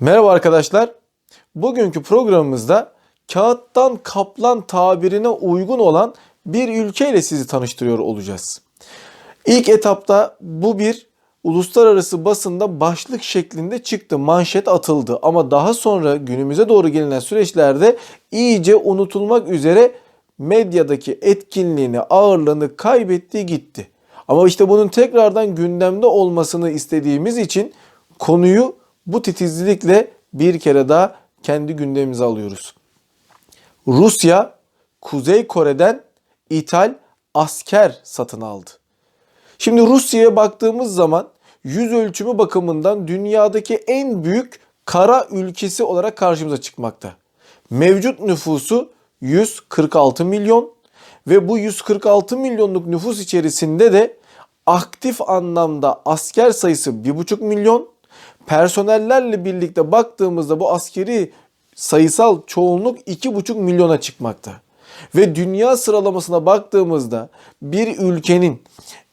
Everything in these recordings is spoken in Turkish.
Merhaba arkadaşlar. Bugünkü programımızda kağıttan kaplan tabirine uygun olan bir ülkeyle sizi tanıştırıyor olacağız. İlk etapta bu bir uluslararası basında başlık şeklinde çıktı, manşet atıldı. Ama daha sonra günümüze doğru gelinen süreçlerde iyice unutulmak üzere medyadaki etkinliğini, ağırlığını kaybetti gitti. Ama işte bunun tekrardan gündemde olmasını istediğimiz için konuyu bu titizlikle bir kere daha kendi gündemimize alıyoruz. Rusya Kuzey Kore'den ithal asker satın aldı. Şimdi Rusya'ya baktığımız zaman yüz ölçümü bakımından dünyadaki en büyük kara ülkesi olarak karşımıza çıkmakta. Mevcut nüfusu 146 milyon ve bu 146 milyonluk nüfus içerisinde de aktif anlamda asker sayısı 1,5 milyon. Personellerle birlikte baktığımızda bu askeri sayısal çoğunluk 2,5 milyona çıkmakta. Ve dünya sıralamasına baktığımızda bir ülkenin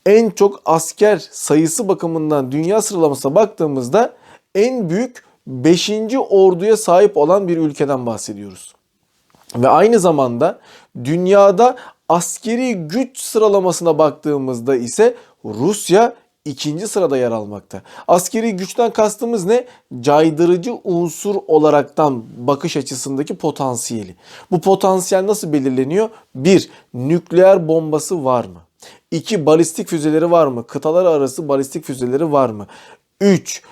en çok asker sayısı bakımından dünya sıralamasına baktığımızda en büyük 5. orduya sahip olan bir ülkeden bahsediyoruz. Ve aynı zamanda dünyada askeri güç sıralamasına baktığımızda ise Rusya ikinci sırada yer almakta. Askeri güçten kastımız ne? Caydırıcı unsur olaraktan bakış açısındaki potansiyeli. Bu potansiyel nasıl belirleniyor? Bir, nükleer bombası var mı? İki, balistik füzeleri var mı? Kıtalar arası balistik füzeleri var mı? Üç,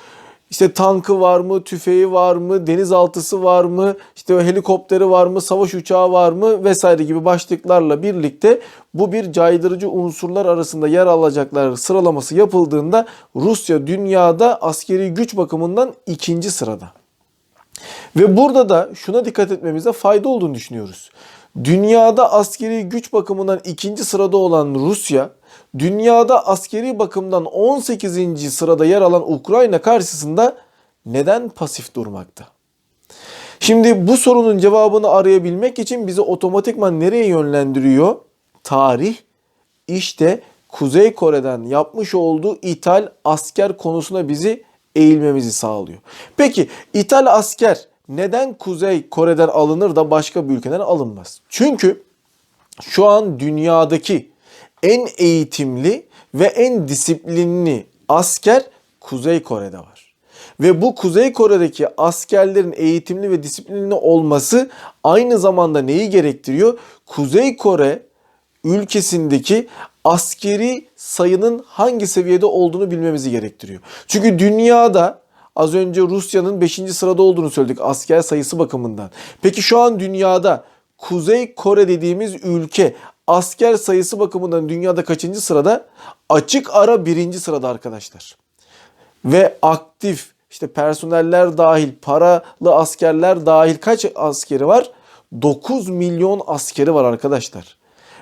işte tankı var mı, tüfeği var mı, denizaltısı var mı, işte helikopteri var mı, savaş uçağı var mı vesaire gibi başlıklarla birlikte bu bir caydırıcı unsurlar arasında yer alacaklar sıralaması yapıldığında Rusya dünyada askeri güç bakımından ikinci sırada. Ve burada da şuna dikkat etmemize fayda olduğunu düşünüyoruz. Dünyada askeri güç bakımından ikinci sırada olan Rusya, dünyada askeri bakımdan 18. sırada yer alan Ukrayna karşısında neden pasif durmakta? Şimdi bu sorunun cevabını arayabilmek için bizi otomatikman nereye yönlendiriyor? Tarih işte Kuzey Kore'den yapmış olduğu ithal asker konusuna bizi eğilmemizi sağlıyor. Peki ithal asker neden Kuzey Kore'den alınır da başka bir ülkeden alınmaz? Çünkü şu an dünyadaki en eğitimli ve en disiplinli asker Kuzey Kore'de var. Ve bu Kuzey Kore'deki askerlerin eğitimli ve disiplinli olması aynı zamanda neyi gerektiriyor? Kuzey Kore ülkesindeki askeri sayının hangi seviyede olduğunu bilmemizi gerektiriyor. Çünkü dünyada az önce Rusya'nın 5. sırada olduğunu söyledik asker sayısı bakımından. Peki şu an dünyada Kuzey Kore dediğimiz ülke asker sayısı bakımından dünyada kaçıncı sırada? Açık ara birinci sırada arkadaşlar. Ve aktif işte personeller dahil, paralı askerler dahil kaç askeri var? 9 milyon askeri var arkadaşlar.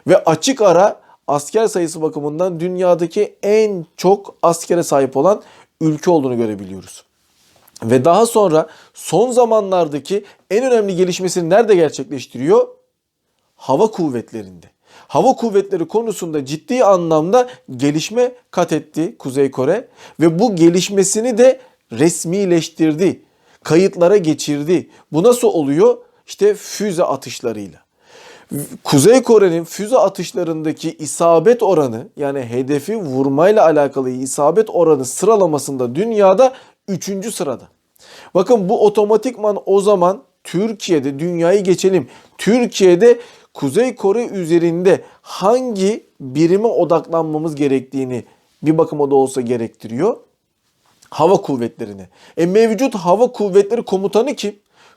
Ve açık ara asker sayısı bakımından dünyadaki en çok askere sahip olan ülke olduğunu görebiliyoruz. Ve daha sonra son zamanlardaki en önemli gelişmesini nerede gerçekleştiriyor? Hava kuvvetlerinde. Hava kuvvetleri konusunda ciddi anlamda gelişme kat etti Kuzey Kore ve bu gelişmesini de resmileştirdi. Kayıtlara geçirdi. Bu nasıl oluyor? İşte füze atışlarıyla. Kuzey Kore'nin füze atışlarındaki isabet oranı yani hedefi vurmayla alakalı isabet oranı sıralamasında dünyada 3. sırada. Bakın bu otomatikman o zaman Türkiye'de dünyayı geçelim. Türkiye'de Kuzey Kore üzerinde hangi birime odaklanmamız gerektiğini bir bakıma da olsa gerektiriyor. Hava kuvvetlerine. E mevcut hava kuvvetleri komutanı kim?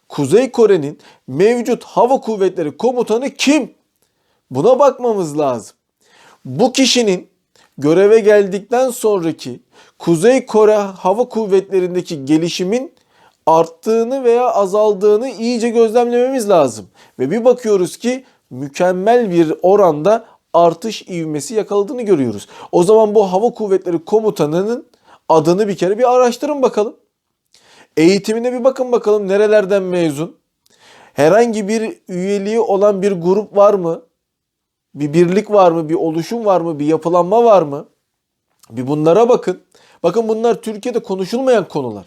Kuzey Kore'nin mevcut hava kuvvetleri komutanı kim? Buna bakmamız lazım. Bu kişinin göreve geldikten sonraki Kuzey Kore hava kuvvetlerindeki gelişimin arttığını veya azaldığını iyice gözlemlememiz lazım. Ve bir bakıyoruz ki mükemmel bir oranda artış ivmesi yakaladığını görüyoruz. O zaman bu hava kuvvetleri komutanının adını bir kere bir araştırın bakalım. Eğitimine bir bakın bakalım nerelerden mezun. Herhangi bir üyeliği olan bir grup var mı? Bir birlik var mı? Bir oluşum var mı? Bir yapılanma var mı? Bir bunlara bakın. Bakın bunlar Türkiye'de konuşulmayan konular.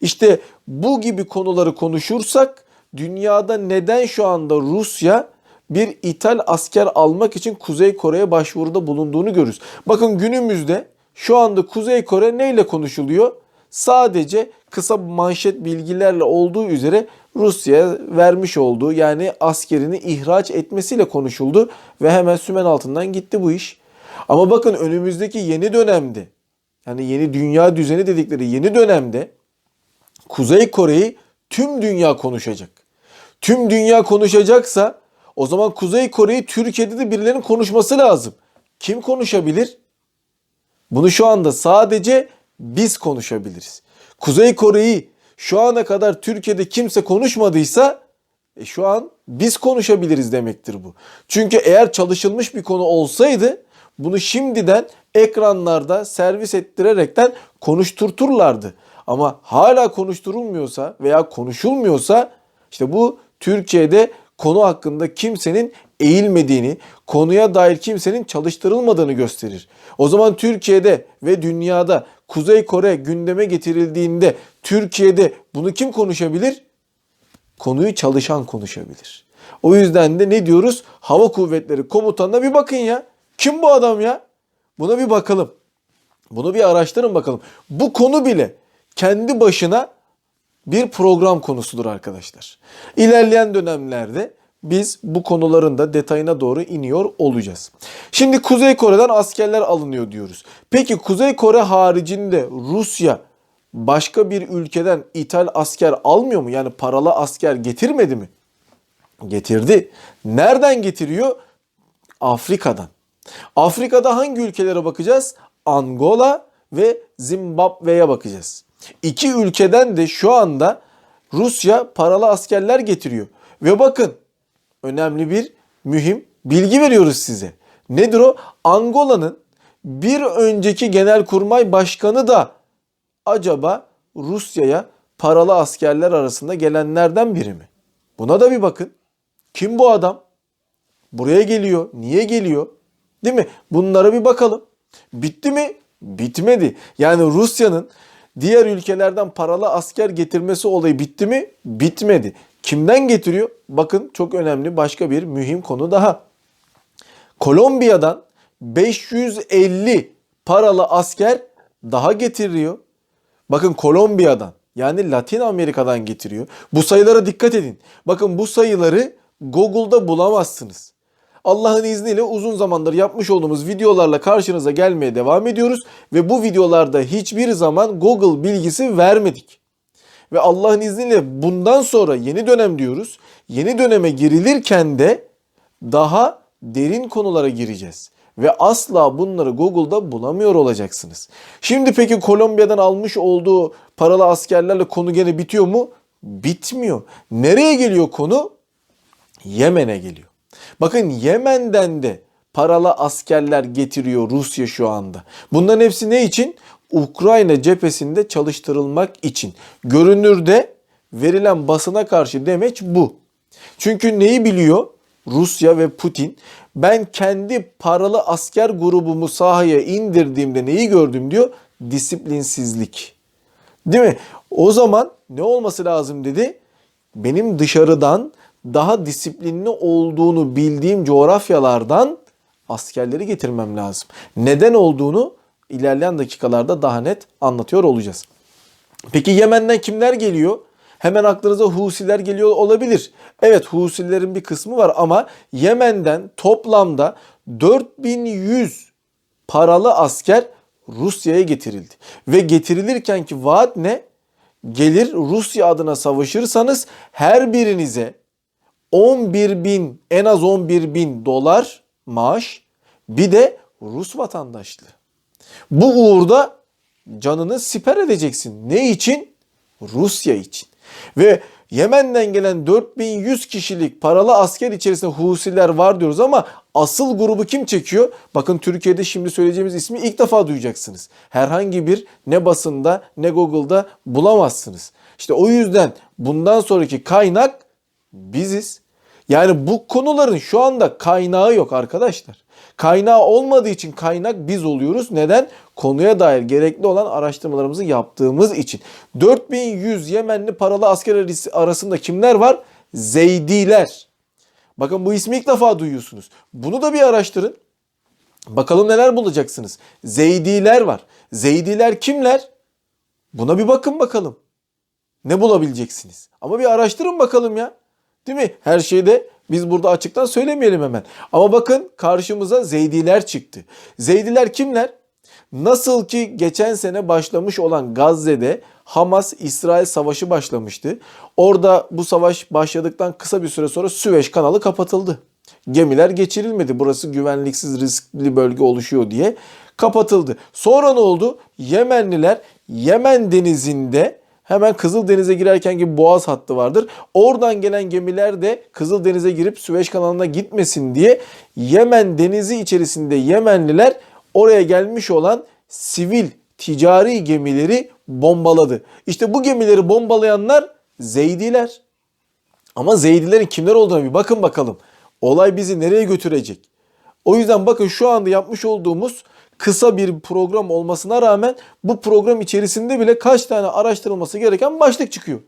İşte bu gibi konuları konuşursak dünyada neden şu anda Rusya bir ithal asker almak için Kuzey Kore'ye başvuruda bulunduğunu görürüz. Bakın günümüzde şu anda Kuzey Kore neyle konuşuluyor? Sadece kısa manşet bilgilerle olduğu üzere Rusya'ya vermiş olduğu yani askerini ihraç etmesiyle konuşuldu ve hemen sümen altından gitti bu iş. Ama bakın önümüzdeki yeni dönemde yani yeni dünya düzeni dedikleri yeni dönemde Kuzey Kore'yi tüm dünya konuşacak. Tüm dünya konuşacaksa o zaman Kuzey Kore'yi Türkiye'de de birilerinin konuşması lazım. Kim konuşabilir? Bunu şu anda sadece biz konuşabiliriz. Kuzey Kore'yi şu ana kadar Türkiye'de kimse konuşmadıysa e şu an biz konuşabiliriz demektir bu. Çünkü eğer çalışılmış bir konu olsaydı bunu şimdiden ekranlarda servis ettirerekten konuşturturlardı. Ama hala konuşturulmuyorsa veya konuşulmuyorsa işte bu Türkiye'de konu hakkında kimsenin eğilmediğini, konuya dair kimsenin çalıştırılmadığını gösterir. O zaman Türkiye'de ve dünyada Kuzey Kore gündeme getirildiğinde Türkiye'de bunu kim konuşabilir? Konuyu çalışan konuşabilir. O yüzden de ne diyoruz? Hava Kuvvetleri Komutanı'na bir bakın ya. Kim bu adam ya? Buna bir bakalım. Bunu bir araştırın bakalım. Bu konu bile kendi başına bir program konusudur arkadaşlar. İlerleyen dönemlerde biz bu konuların da detayına doğru iniyor olacağız. Şimdi Kuzey Kore'den askerler alınıyor diyoruz. Peki Kuzey Kore haricinde Rusya başka bir ülkeden ithal asker almıyor mu? Yani paralı asker getirmedi mi? Getirdi. Nereden getiriyor? Afrika'dan. Afrika'da hangi ülkelere bakacağız? Angola ve Zimbabwe'ye bakacağız. İki ülkeden de şu anda Rusya paralı askerler getiriyor. Ve bakın önemli bir mühim bilgi veriyoruz size. Nedir o? Angola'nın bir önceki genelkurmay başkanı da acaba Rusya'ya paralı askerler arasında gelenlerden biri mi? Buna da bir bakın. Kim bu adam? Buraya geliyor. Niye geliyor? Değil mi? Bunlara bir bakalım. Bitti mi? Bitmedi. Yani Rusya'nın diğer ülkelerden paralı asker getirmesi olayı bitti mi? Bitmedi. Kimden getiriyor? Bakın çok önemli başka bir mühim konu daha. Kolombiya'dan 550 paralı asker daha getiriyor. Bakın Kolombiya'dan yani Latin Amerika'dan getiriyor. Bu sayılara dikkat edin. Bakın bu sayıları Google'da bulamazsınız. Allah'ın izniyle uzun zamandır yapmış olduğumuz videolarla karşınıza gelmeye devam ediyoruz ve bu videolarda hiçbir zaman Google bilgisi vermedik. Ve Allah'ın izniyle bundan sonra yeni dönem diyoruz. Yeni döneme girilirken de daha derin konulara gireceğiz. Ve asla bunları Google'da bulamıyor olacaksınız. Şimdi peki Kolombiya'dan almış olduğu paralı askerlerle konu gene bitiyor mu? Bitmiyor. Nereye geliyor konu? Yemen'e geliyor. Bakın Yemen'den de paralı askerler getiriyor Rusya şu anda. Bunların hepsi ne için? Ukrayna cephesinde çalıştırılmak için. Görünürde verilen basına karşı demeç bu. Çünkü neyi biliyor Rusya ve Putin? Ben kendi paralı asker grubumu sahaya indirdiğimde neyi gördüm diyor? Disiplinsizlik. Değil mi? O zaman ne olması lazım dedi? Benim dışarıdan daha disiplinli olduğunu bildiğim coğrafyalardan askerleri getirmem lazım. Neden olduğunu ilerleyen dakikalarda daha net anlatıyor olacağız. Peki Yemen'den kimler geliyor? Hemen aklınıza Husiler geliyor olabilir. Evet Husilerin bir kısmı var ama Yemen'den toplamda 4100 paralı asker Rusya'ya getirildi. Ve getirilirken ki vaat ne? Gelir Rusya adına savaşırsanız her birinize 11 bin en az 11 bin dolar maaş bir de Rus vatandaşlığı. Bu uğurda canını siper edeceksin. Ne için? Rusya için. Ve Yemen'den gelen 4100 kişilik paralı asker içerisinde Husiler var diyoruz ama asıl grubu kim çekiyor? Bakın Türkiye'de şimdi söyleyeceğimiz ismi ilk defa duyacaksınız. Herhangi bir ne basında ne Google'da bulamazsınız. İşte o yüzden bundan sonraki kaynak biziz. Yani bu konuların şu anda kaynağı yok arkadaşlar. Kaynağı olmadığı için kaynak biz oluyoruz. Neden? Konuya dair gerekli olan araştırmalarımızı yaptığımız için. 4100 Yemenli paralı asker arasında kimler var? Zeydiler. Bakın bu ismi ilk defa duyuyorsunuz. Bunu da bir araştırın. Bakalım neler bulacaksınız. Zeydiler var. Zeydiler kimler? Buna bir bakın bakalım. Ne bulabileceksiniz? Ama bir araştırın bakalım ya. Değil mi? Her şeyde biz burada açıktan söylemeyelim hemen. Ama bakın karşımıza Zeydiler çıktı. Zeydiler kimler? Nasıl ki geçen sene başlamış olan Gazze'de Hamas-İsrail savaşı başlamıştı. Orada bu savaş başladıktan kısa bir süre sonra Süveyş kanalı kapatıldı. Gemiler geçirilmedi. Burası güvenliksiz riskli bölge oluşuyor diye kapatıldı. Sonra ne oldu? Yemenliler Yemen denizinde hemen Kızıldeniz'e girerken gibi boğaz hattı vardır. Oradan gelen gemiler de Kızıldeniz'e girip Süveyş kanalına gitmesin diye Yemen denizi içerisinde Yemenliler oraya gelmiş olan sivil ticari gemileri bombaladı. İşte bu gemileri bombalayanlar Zeydiler. Ama Zeydilerin kimler olduğuna bir bakın bakalım. Olay bizi nereye götürecek? O yüzden bakın şu anda yapmış olduğumuz kısa bir program olmasına rağmen bu program içerisinde bile kaç tane araştırılması gereken başlık çıkıyor.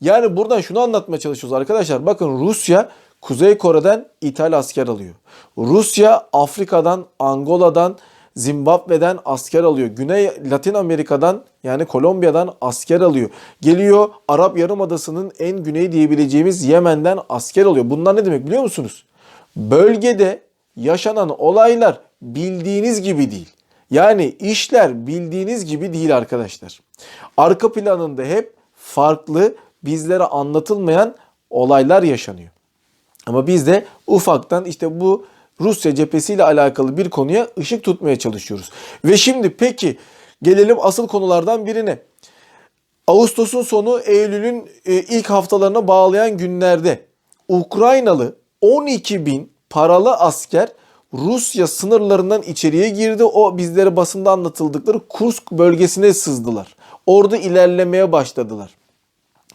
Yani buradan şunu anlatmaya çalışıyoruz arkadaşlar. Bakın Rusya Kuzey Kore'den ithal asker alıyor. Rusya Afrika'dan, Angola'dan, Zimbabwe'den asker alıyor. Güney Latin Amerika'dan yani Kolombiya'dan asker alıyor. Geliyor Arap Yarımadası'nın en güney diyebileceğimiz Yemen'den asker alıyor. Bunlar ne demek biliyor musunuz? Bölgede yaşanan olaylar bildiğiniz gibi değil. Yani işler bildiğiniz gibi değil arkadaşlar. Arka planında hep farklı bizlere anlatılmayan olaylar yaşanıyor. Ama biz de ufaktan işte bu Rusya cephesiyle alakalı bir konuya ışık tutmaya çalışıyoruz. Ve şimdi peki gelelim asıl konulardan birine. Ağustos'un sonu Eylül'ün e, ilk haftalarına bağlayan günlerde Ukraynalı 12 bin paralı asker Rusya sınırlarından içeriye girdi. O bizlere basında anlatıldıkları Kursk bölgesine sızdılar. Orada ilerlemeye başladılar.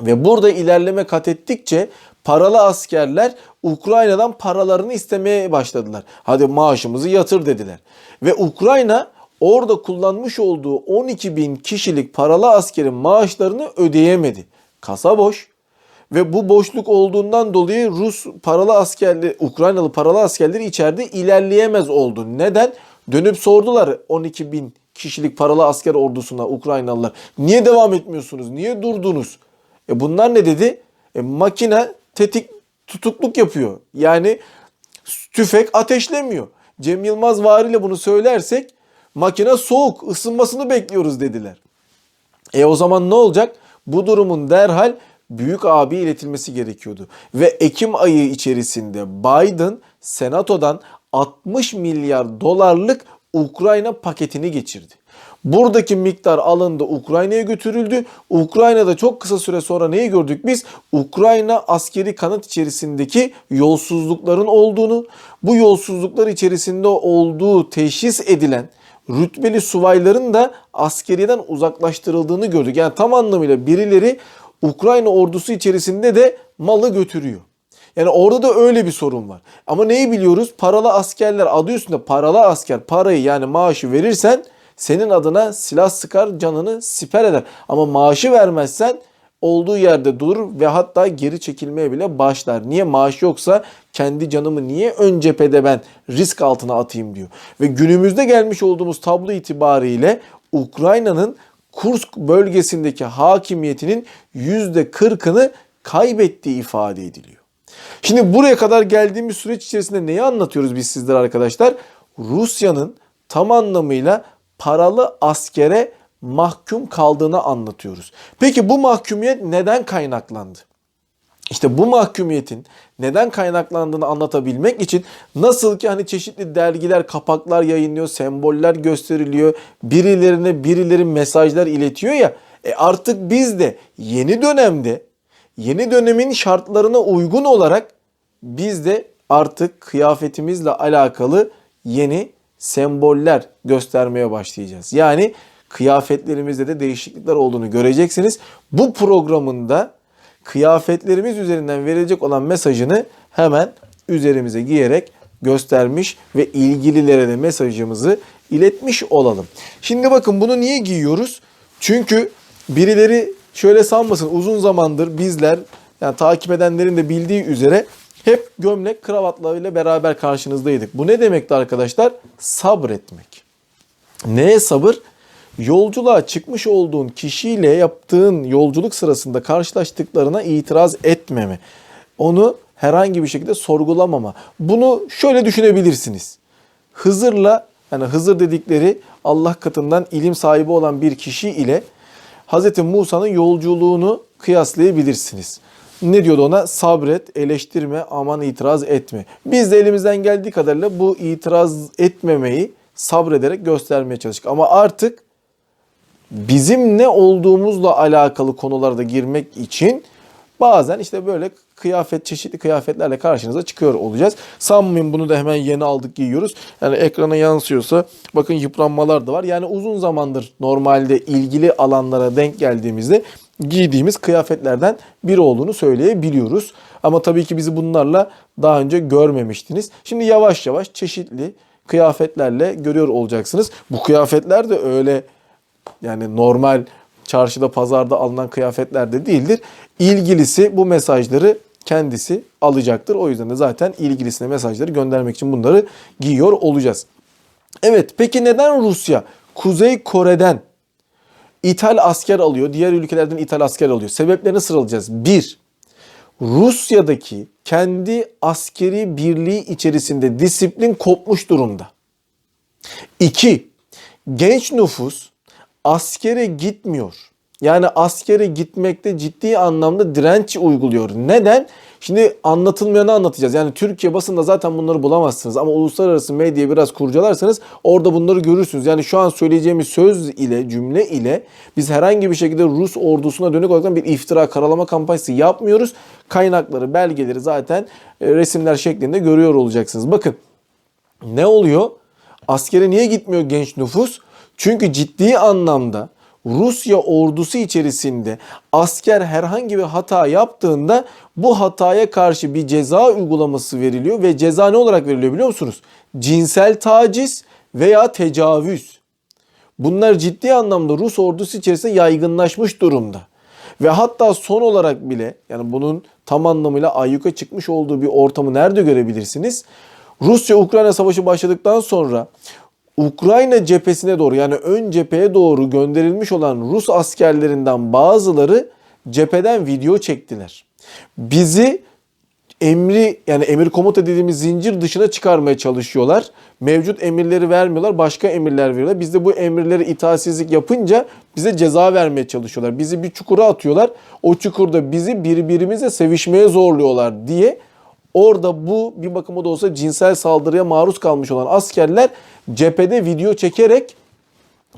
Ve burada ilerleme kat ettikçe paralı askerler Ukrayna'dan paralarını istemeye başladılar. Hadi maaşımızı yatır dediler. Ve Ukrayna orada kullanmış olduğu 12 bin kişilik paralı askerin maaşlarını ödeyemedi. Kasa boş. Ve bu boşluk olduğundan dolayı Rus paralı askerleri, Ukraynalı paralı askerleri içeride ilerleyemez oldu. Neden? Dönüp sordular 12 bin kişilik paralı asker ordusuna Ukraynalılar. Niye devam etmiyorsunuz? Niye durdunuz? E bunlar ne dedi? E makine tetik tutukluk yapıyor. Yani tüfek ateşlemiyor. Cem Yılmaz variyle bunu söylersek makine soğuk ısınmasını bekliyoruz dediler. E o zaman ne olacak? Bu durumun derhal büyük abi iletilmesi gerekiyordu. Ve Ekim ayı içerisinde Biden senatodan 60 milyar dolarlık Ukrayna paketini geçirdi. Buradaki miktar alındı Ukrayna'ya götürüldü. Ukrayna'da çok kısa süre sonra neyi gördük biz? Ukrayna askeri kanat içerisindeki yolsuzlukların olduğunu, bu yolsuzluklar içerisinde olduğu teşhis edilen rütbeli subayların da askeriyeden uzaklaştırıldığını gördük. Yani tam anlamıyla birileri Ukrayna ordusu içerisinde de malı götürüyor. Yani orada da öyle bir sorun var. Ama neyi biliyoruz? Paralı askerler adı üstünde paralı asker parayı yani maaşı verirsen senin adına silah sıkar canını siper eder. Ama maaşı vermezsen olduğu yerde durur ve hatta geri çekilmeye bile başlar. Niye maaş yoksa kendi canımı niye ön cephede ben risk altına atayım diyor. Ve günümüzde gelmiş olduğumuz tablo itibariyle Ukrayna'nın Kursk bölgesindeki hakimiyetinin %40'ını kaybettiği ifade ediliyor. Şimdi buraya kadar geldiğimiz süreç içerisinde neyi anlatıyoruz biz sizlere arkadaşlar? Rusya'nın tam anlamıyla paralı askere mahkum kaldığını anlatıyoruz. Peki bu mahkumiyet neden kaynaklandı? İşte bu mahkumiyetin neden kaynaklandığını anlatabilmek için nasıl ki hani çeşitli dergiler, kapaklar yayınlıyor, semboller gösteriliyor, birilerine birileri mesajlar iletiyor ya e artık biz de yeni dönemde yeni dönemin şartlarına uygun olarak biz de artık kıyafetimizle alakalı yeni semboller göstermeye başlayacağız. Yani kıyafetlerimizde de değişiklikler olduğunu göreceksiniz. Bu programında kıyafetlerimiz üzerinden verilecek olan mesajını hemen üzerimize giyerek göstermiş ve ilgililere de mesajımızı iletmiş olalım. Şimdi bakın bunu niye giyiyoruz? Çünkü birileri şöyle sanmasın uzun zamandır bizler yani takip edenlerin de bildiği üzere hep gömlek kravatlarıyla beraber karşınızdaydık. Bu ne demekti arkadaşlar? Sabretmek. Neye sabır? Yolculuğa çıkmış olduğun kişiyle yaptığın yolculuk sırasında karşılaştıklarına itiraz etmeme. Onu herhangi bir şekilde sorgulamama. Bunu şöyle düşünebilirsiniz. Hızır'la yani Hızır dedikleri Allah katından ilim sahibi olan bir kişi ile Hz. Musa'nın yolculuğunu kıyaslayabilirsiniz. Ne diyordu ona? Sabret, eleştirme, aman itiraz etme. Biz de elimizden geldiği kadarıyla bu itiraz etmemeyi sabrederek göstermeye çalıştık. Ama artık bizim ne olduğumuzla alakalı konularda girmek için bazen işte böyle kıyafet çeşitli kıyafetlerle karşınıza çıkıyor olacağız. Sanmayın bunu da hemen yeni aldık giyiyoruz. Yani ekrana yansıyorsa bakın yıpranmalar da var. Yani uzun zamandır normalde ilgili alanlara denk geldiğimizde giydiğimiz kıyafetlerden biri olduğunu söyleyebiliyoruz. Ama tabii ki bizi bunlarla daha önce görmemiştiniz. Şimdi yavaş yavaş çeşitli kıyafetlerle görüyor olacaksınız. Bu kıyafetler de öyle yani normal çarşıda pazarda alınan kıyafetler de değildir. İlgilisi bu mesajları kendisi alacaktır. O yüzden de zaten ilgilisine mesajları göndermek için bunları giyiyor olacağız. Evet peki neden Rusya Kuzey Kore'den ithal asker alıyor, diğer ülkelerden ithal asker alıyor? Sebeplerini sıralayacağız. 1. Rusya'daki kendi askeri birliği içerisinde disiplin kopmuş durumda. 2. Genç nüfus askere gitmiyor. Yani askere gitmekte ciddi anlamda direnç uyguluyor. Neden? Şimdi anlatılmayanı anlatacağız. Yani Türkiye basında zaten bunları bulamazsınız. Ama uluslararası medyayı biraz kurcalarsanız orada bunları görürsünüz. Yani şu an söyleyeceğimiz söz ile, cümle ile biz herhangi bir şekilde Rus ordusuna dönük olarak bir iftira, karalama kampanyası yapmıyoruz. Kaynakları, belgeleri zaten e, resimler şeklinde görüyor olacaksınız. Bakın ne oluyor? Askere niye gitmiyor genç nüfus? Çünkü ciddi anlamda Rusya ordusu içerisinde asker herhangi bir hata yaptığında bu hataya karşı bir ceza uygulaması veriliyor ve ceza ne olarak veriliyor biliyor musunuz? Cinsel taciz veya tecavüz. Bunlar ciddi anlamda Rus ordusu içerisinde yaygınlaşmış durumda. Ve hatta son olarak bile yani bunun tam anlamıyla ayyuka çıkmış olduğu bir ortamı nerede görebilirsiniz? Rusya-Ukrayna savaşı başladıktan sonra Ukrayna cephesine doğru yani ön cepheye doğru gönderilmiş olan Rus askerlerinden bazıları cepheden video çektiler. Bizi emri yani emir komuta dediğimiz zincir dışına çıkarmaya çalışıyorlar. Mevcut emirleri vermiyorlar, başka emirler veriyorlar. Biz de bu emirleri itaatsizlik yapınca bize ceza vermeye çalışıyorlar. Bizi bir çukura atıyorlar. O çukurda bizi birbirimize sevişmeye zorluyorlar diye Orada bu bir bakıma da olsa cinsel saldırıya maruz kalmış olan askerler cephede video çekerek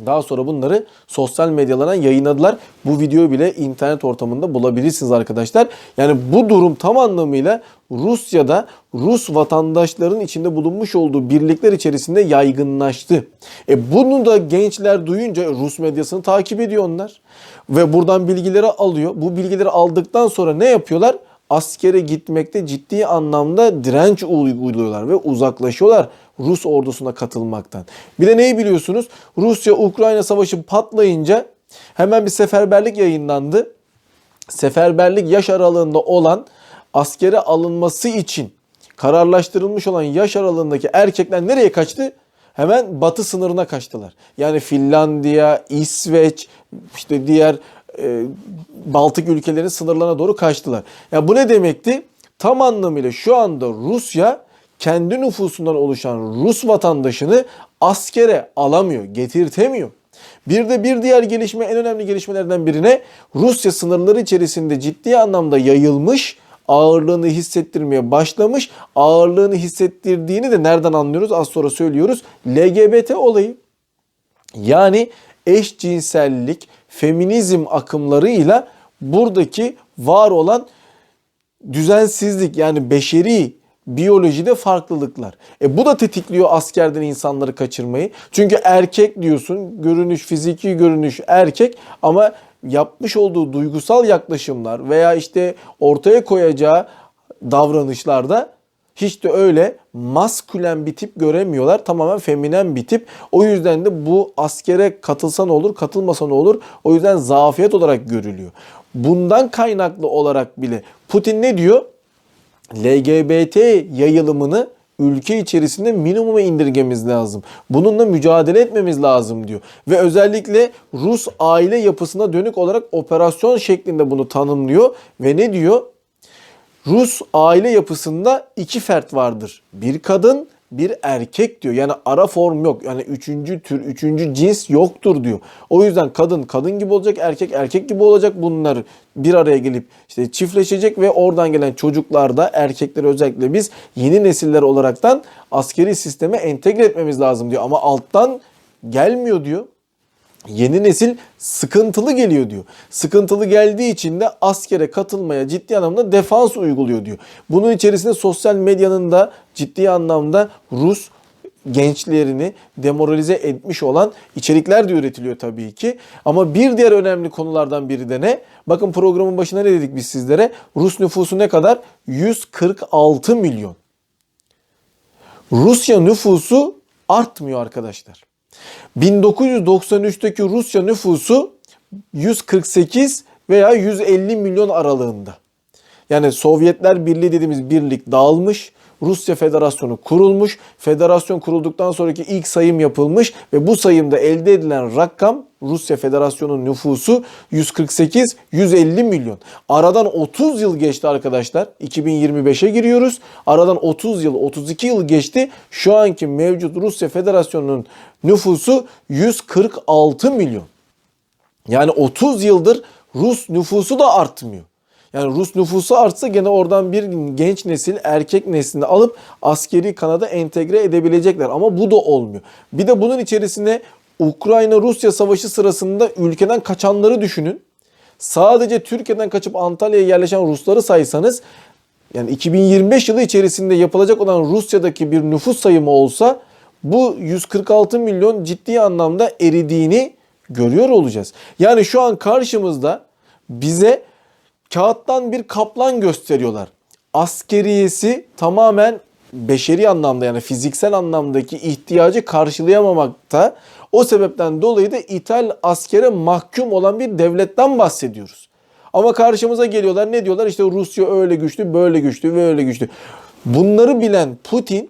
daha sonra bunları sosyal medyalarına yayınladılar. Bu videoyu bile internet ortamında bulabilirsiniz arkadaşlar. Yani bu durum tam anlamıyla Rusya'da Rus vatandaşların içinde bulunmuş olduğu birlikler içerisinde yaygınlaştı. E bunu da gençler duyunca Rus medyasını takip ediyor onlar. Ve buradan bilgileri alıyor. Bu bilgileri aldıktan sonra ne yapıyorlar? Askere gitmekte ciddi anlamda direnç uyguluyorlar ve uzaklaşıyorlar Rus ordusuna katılmaktan. Bir de neyi biliyorsunuz? Rusya-Ukrayna savaşı patlayınca hemen bir seferberlik yayınlandı. Seferberlik yaş aralığında olan askere alınması için kararlaştırılmış olan yaş aralığındaki erkekler nereye kaçtı? Hemen batı sınırına kaçtılar. Yani Finlandiya, İsveç, işte diğer e, Baltık ülkelerinin sınırlarına doğru kaçtılar. Ya bu ne demekti? Tam anlamıyla şu anda Rusya kendi nüfusundan oluşan Rus vatandaşını askere alamıyor, getirtemiyor. Bir de bir diğer gelişme en önemli gelişmelerden birine Rusya sınırları içerisinde ciddi anlamda yayılmış ağırlığını hissettirmeye başlamış. Ağırlığını hissettirdiğini de nereden anlıyoruz? Az sonra söylüyoruz. LGBT olayı. Yani eşcinsellik, feminizm akımlarıyla buradaki var olan düzensizlik yani beşeri biyolojide farklılıklar. E bu da tetikliyor askerden insanları kaçırmayı. Çünkü erkek diyorsun, görünüş, fiziki görünüş erkek ama yapmış olduğu duygusal yaklaşımlar veya işte ortaya koyacağı davranışlarda hiç de öyle maskülen bir tip göremiyorlar. Tamamen feminen bir tip. O yüzden de bu askere katılsa ne olur, katılmasa ne olur? O yüzden zafiyet olarak görülüyor. Bundan kaynaklı olarak bile Putin ne diyor? LGBT yayılımını ülke içerisinde minimuma indirgemiz lazım. Bununla mücadele etmemiz lazım diyor. Ve özellikle Rus aile yapısına dönük olarak operasyon şeklinde bunu tanımlıyor. Ve ne diyor? Rus aile yapısında iki fert vardır. Bir kadın, bir erkek diyor. Yani ara form yok. Yani üçüncü tür, üçüncü cins yoktur diyor. O yüzden kadın kadın gibi olacak, erkek erkek gibi olacak. Bunlar bir araya gelip işte çiftleşecek ve oradan gelen çocuklar da erkekleri özellikle biz yeni nesiller olaraktan askeri sisteme entegre etmemiz lazım diyor. Ama alttan gelmiyor diyor yeni nesil sıkıntılı geliyor diyor. Sıkıntılı geldiği için de askere katılmaya ciddi anlamda defans uyguluyor diyor. Bunun içerisinde sosyal medyanın da ciddi anlamda Rus gençlerini demoralize etmiş olan içerikler de üretiliyor tabii ki. Ama bir diğer önemli konulardan biri de ne? Bakın programın başına ne dedik biz sizlere? Rus nüfusu ne kadar? 146 milyon. Rusya nüfusu artmıyor arkadaşlar. 1993'teki Rusya nüfusu 148 veya 150 milyon aralığında. Yani Sovyetler Birliği dediğimiz birlik dağılmış. Rusya Federasyonu kurulmuş. Federasyon kurulduktan sonraki ilk sayım yapılmış ve bu sayımda elde edilen rakam Rusya Federasyonu'nun nüfusu 148-150 milyon. Aradan 30 yıl geçti arkadaşlar. 2025'e giriyoruz. Aradan 30 yıl, 32 yıl geçti. Şu anki mevcut Rusya Federasyonu'nun nüfusu 146 milyon. Yani 30 yıldır Rus nüfusu da artmıyor. Yani Rus nüfusu artsa gene oradan bir genç nesil erkek neslini alıp askeri kanada entegre edebilecekler. Ama bu da olmuyor. Bir de bunun içerisine Ukrayna-Rusya savaşı sırasında ülkeden kaçanları düşünün. Sadece Türkiye'den kaçıp Antalya'ya yerleşen Rusları saysanız yani 2025 yılı içerisinde yapılacak olan Rusya'daki bir nüfus sayımı olsa bu 146 milyon ciddi anlamda eridiğini görüyor olacağız. Yani şu an karşımızda bize kağıttan bir kaplan gösteriyorlar. Askeriyesi tamamen beşeri anlamda yani fiziksel anlamdaki ihtiyacı karşılayamamakta. O sebepten dolayı da ithal askere mahkum olan bir devletten bahsediyoruz. Ama karşımıza geliyorlar ne diyorlar işte Rusya öyle güçlü böyle güçlü ve öyle güçlü. Bunları bilen Putin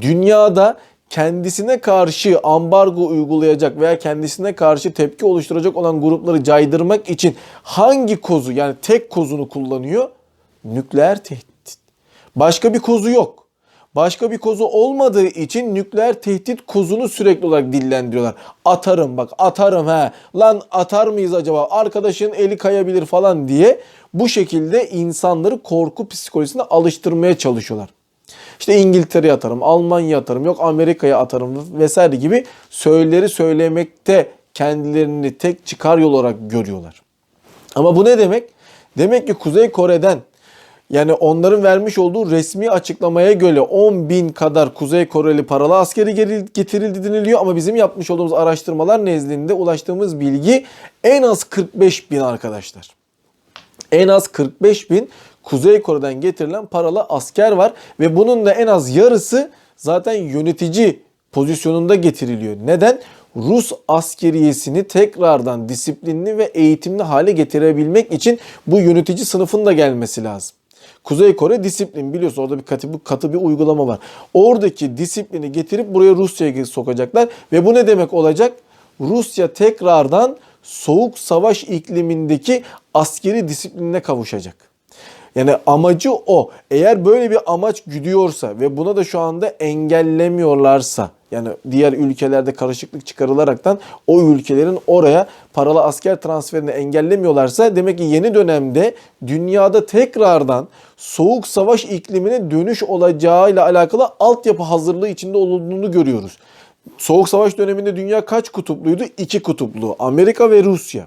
dünyada kendisine karşı ambargo uygulayacak veya kendisine karşı tepki oluşturacak olan grupları caydırmak için hangi kozu yani tek kozunu kullanıyor? Nükleer tehdit. Başka bir kozu yok. Başka bir kozu olmadığı için nükleer tehdit kozunu sürekli olarak dillendiriyorlar. Atarım bak atarım he. Lan atar mıyız acaba? Arkadaşın eli kayabilir falan diye bu şekilde insanları korku psikolojisine alıştırmaya çalışıyorlar. İşte İngiltere'ye atarım, Almanya'ya atarım, yok Amerika'ya atarım vesaire gibi söyleri söylemekte kendilerini tek çıkar yol olarak görüyorlar. Ama bu ne demek? Demek ki Kuzey Kore'den yani onların vermiş olduğu resmi açıklamaya göre 10 bin kadar Kuzey Koreli paralı askeri getirildi deniliyor. Ama bizim yapmış olduğumuz araştırmalar nezdinde ulaştığımız bilgi en az 45 bin arkadaşlar. En az 45 bin Kuzey Kore'den getirilen paralı asker var. Ve bunun da en az yarısı zaten yönetici pozisyonunda getiriliyor. Neden? Rus askeriyesini tekrardan disiplinli ve eğitimli hale getirebilmek için bu yönetici sınıfın da gelmesi lazım. Kuzey Kore disiplin biliyorsun orada bir katı, katı bir uygulama var. Oradaki disiplini getirip buraya Rusya'ya sokacaklar ve bu ne demek olacak? Rusya tekrardan soğuk savaş iklimindeki askeri disiplinine kavuşacak. Yani amacı o. Eğer böyle bir amaç güdüyorsa ve buna da şu anda engellemiyorlarsa yani diğer ülkelerde karışıklık çıkarılaraktan o ülkelerin oraya paralı asker transferini engellemiyorlarsa demek ki yeni dönemde dünyada tekrardan soğuk savaş iklimine dönüş olacağıyla alakalı altyapı hazırlığı içinde olduğunu görüyoruz. Soğuk savaş döneminde dünya kaç kutupluydu? İki kutuplu. Amerika ve Rusya.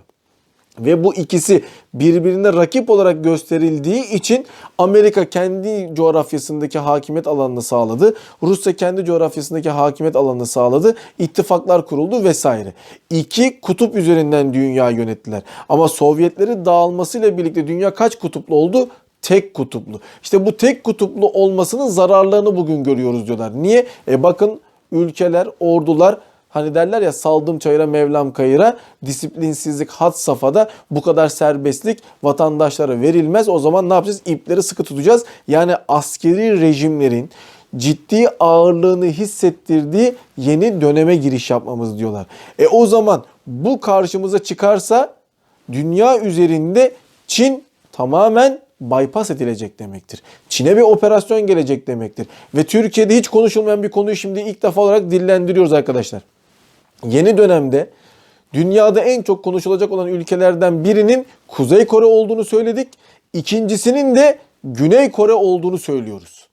Ve bu ikisi birbirine rakip olarak gösterildiği için Amerika kendi coğrafyasındaki hakimiyet alanını sağladı. Rusya kendi coğrafyasındaki hakimiyet alanını sağladı. İttifaklar kuruldu vesaire. İki kutup üzerinden dünya yönettiler. Ama Sovyetleri dağılmasıyla birlikte dünya kaç kutuplu oldu? tek kutuplu. İşte bu tek kutuplu olmasının zararlarını bugün görüyoruz diyorlar. Niye? E bakın ülkeler, ordular Hani derler ya saldım çayıra Mevlam kayıra disiplinsizlik had safhada bu kadar serbestlik vatandaşlara verilmez. O zaman ne yapacağız? İpleri sıkı tutacağız. Yani askeri rejimlerin ciddi ağırlığını hissettirdiği yeni döneme giriş yapmamız diyorlar. E o zaman bu karşımıza çıkarsa dünya üzerinde Çin tamamen bypass edilecek demektir. Çin'e bir operasyon gelecek demektir. Ve Türkiye'de hiç konuşulmayan bir konuyu şimdi ilk defa olarak dillendiriyoruz arkadaşlar. Yeni dönemde dünyada en çok konuşulacak olan ülkelerden birinin Kuzey Kore olduğunu söyledik. İkincisinin de Güney Kore olduğunu söylüyoruz.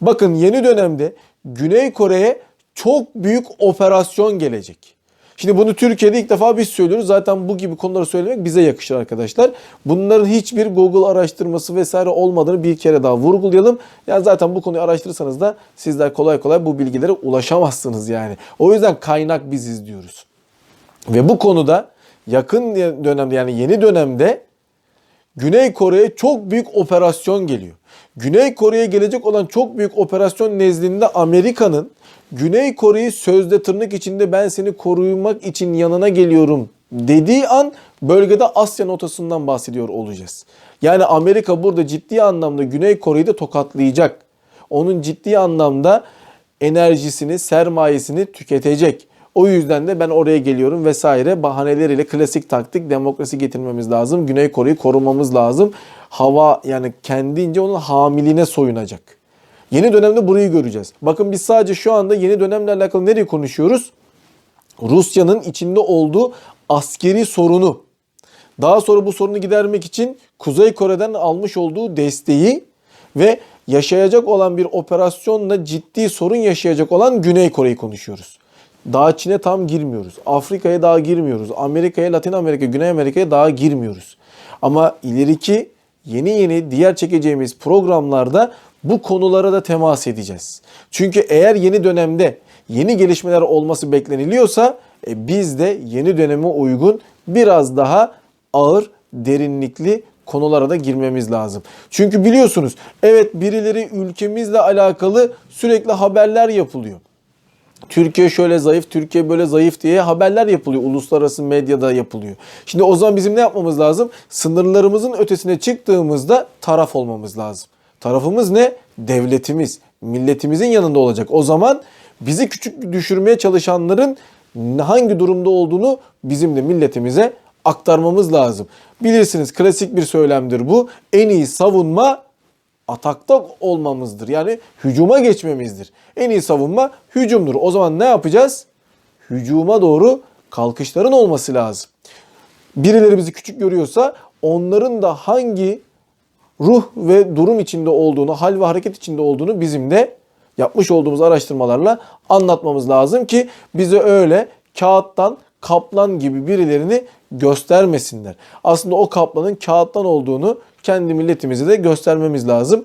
Bakın yeni dönemde Güney Kore'ye çok büyük operasyon gelecek. Şimdi bunu Türkiye'de ilk defa biz söylüyoruz. Zaten bu gibi konuları söylemek bize yakışır arkadaşlar. Bunların hiçbir Google araştırması vesaire olmadığını bir kere daha vurgulayalım. Yani zaten bu konuyu araştırırsanız da sizler kolay kolay bu bilgilere ulaşamazsınız yani. O yüzden kaynak biziz diyoruz. Ve bu konuda yakın dönemde yani yeni dönemde Güney Kore'ye çok büyük operasyon geliyor. Güney Kore'ye gelecek olan çok büyük operasyon nezdinde Amerika'nın Güney Kore'yi sözde tırnak içinde ben seni korumak için yanına geliyorum dediği an bölgede Asya notasından bahsediyor olacağız. Yani Amerika burada ciddi anlamda Güney Kore'yi de tokatlayacak. Onun ciddi anlamda enerjisini, sermayesini tüketecek. O yüzden de ben oraya geliyorum vesaire bahaneleriyle klasik taktik demokrasi getirmemiz lazım. Güney Kore'yi korumamız lazım. Hava yani kendince onun hamiline soyunacak. Yeni dönemde burayı göreceğiz. Bakın biz sadece şu anda yeni dönemle alakalı nereye konuşuyoruz? Rusya'nın içinde olduğu askeri sorunu. Daha sonra bu sorunu gidermek için Kuzey Kore'den almış olduğu desteği ve yaşayacak olan bir operasyonla ciddi sorun yaşayacak olan Güney Kore'yi konuşuyoruz. Daha Çin'e tam girmiyoruz. Afrika'ya daha girmiyoruz. Amerika'ya, Latin Amerika, Güney Amerika'ya daha girmiyoruz. Ama ileriki yeni yeni diğer çekeceğimiz programlarda bu konulara da temas edeceğiz. Çünkü eğer yeni dönemde yeni gelişmeler olması bekleniliyorsa e, biz de yeni döneme uygun biraz daha ağır, derinlikli konulara da girmemiz lazım. Çünkü biliyorsunuz evet birileri ülkemizle alakalı sürekli haberler yapılıyor. Türkiye şöyle zayıf, Türkiye böyle zayıf diye haberler yapılıyor. Uluslararası medyada yapılıyor. Şimdi o zaman bizim ne yapmamız lazım? Sınırlarımızın ötesine çıktığımızda taraf olmamız lazım. Tarafımız ne? Devletimiz, milletimizin yanında olacak. O zaman bizi küçük düşürmeye çalışanların hangi durumda olduğunu bizim de milletimize aktarmamız lazım. Bilirsiniz klasik bir söylemdir bu. En iyi savunma atakta olmamızdır. Yani hücuma geçmemizdir. En iyi savunma hücumdur. O zaman ne yapacağız? Hücuma doğru kalkışların olması lazım. Birileri bizi küçük görüyorsa onların da hangi ruh ve durum içinde olduğunu, hal ve hareket içinde olduğunu bizim de yapmış olduğumuz araştırmalarla anlatmamız lazım ki bize öyle kağıttan kaplan gibi birilerini göstermesinler. Aslında o kaplanın kağıttan olduğunu kendi milletimize de göstermemiz lazım.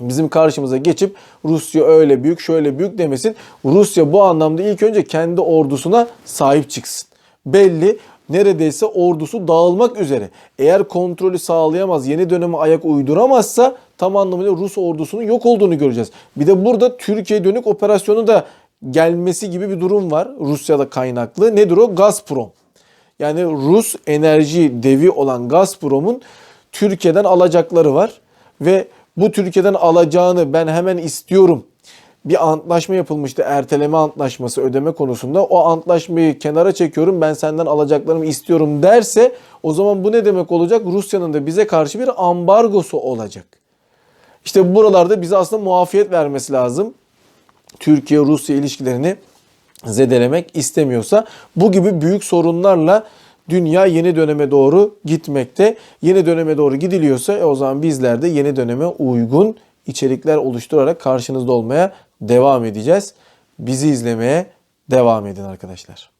Bizim karşımıza geçip Rusya öyle büyük şöyle büyük demesin. Rusya bu anlamda ilk önce kendi ordusuna sahip çıksın. Belli neredeyse ordusu dağılmak üzere. Eğer kontrolü sağlayamaz, yeni döneme ayak uyduramazsa tam anlamıyla Rus ordusunun yok olduğunu göreceğiz. Bir de burada Türkiye dönük operasyonu da gelmesi gibi bir durum var Rusya'da kaynaklı. Nedir o? Gazprom. Yani Rus enerji devi olan Gazprom'un Türkiye'den alacakları var ve bu Türkiye'den alacağını ben hemen istiyorum. Bir antlaşma yapılmıştı erteleme antlaşması ödeme konusunda. O antlaşmayı kenara çekiyorum ben senden alacaklarımı istiyorum derse o zaman bu ne demek olacak? Rusya'nın da bize karşı bir ambargosu olacak. İşte buralarda bize aslında muafiyet vermesi lazım. Türkiye-Rusya ilişkilerini zedelemek istemiyorsa bu gibi büyük sorunlarla dünya yeni döneme doğru gitmekte. Yeni döneme doğru gidiliyorsa e o zaman bizler de yeni döneme uygun içerikler oluşturarak karşınızda olmaya devam edeceğiz. Bizi izlemeye devam edin arkadaşlar.